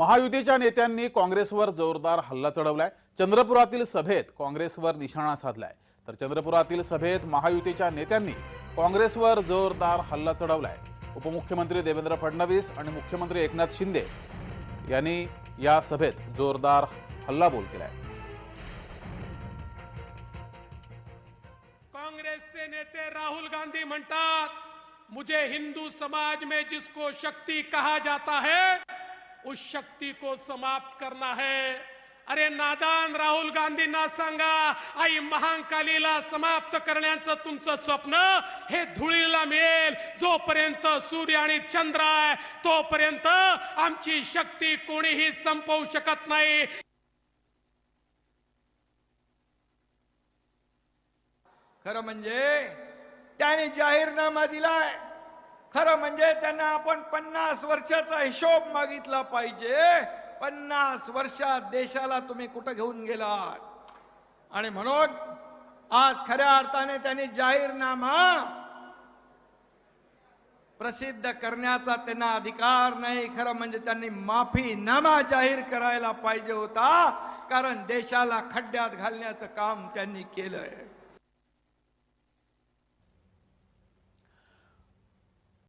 महायुतीच्या नेत्यांनी काँग्रेसवर जोरदार हल्ला चढवलाय. चंद्रपुरातील सभेत काँग्रेसवर निशाणा साधलाय. तर चंद्रपुरातील सभेत महायुतीच्या नेत्यांनी काँग्रेसवर जोरदार हल्ला चढवलाय. उपमुख्यमंत्री देवेंद्र फडणवीस आणि मुख्यमंत्री एकनाथ शिंदे यांनी या सभेत जोरदार हल्लाबोल केलाय. काँग्रेसचे नेते राहुल गांधी म्हणतात मुझे हिंदू समाज में जिसको शक्ति कहा जाता है उस शक्ति को समाप्त करना है। अरे नादान राहुल गांधींना सांगा आई महाकालीला समाप्त करण्याचं तुमचं स्वप्न हे धुळीला मिळेल. जोपर्यंत सूर्य आणि चंद्र आहे तोपर्यंत आमची शक्ती कोणीही संपवू शकत नाही. खरं म्हणजे त्याने जाहीरनामा दिलाय. खरं म्हणजे त्यांना आपण पन्नास वर्षाचा हिशोब मागितला पाहिजे. पन्नास वर्षात देशाला तुम्ही कुठं घेऊन गेलात? आणि म्हणून आज खऱ्या अर्थाने त्यांनी जाहीरनामा प्रसिद्ध करण्याचा त्यांना अधिकार नाही. खरं म्हणजे त्यांनी माफीनामा जाहीर करायला पाहिजे होता. कारण देशाला खड्ड्यात घालण्याचं काम त्यांनी केलंय.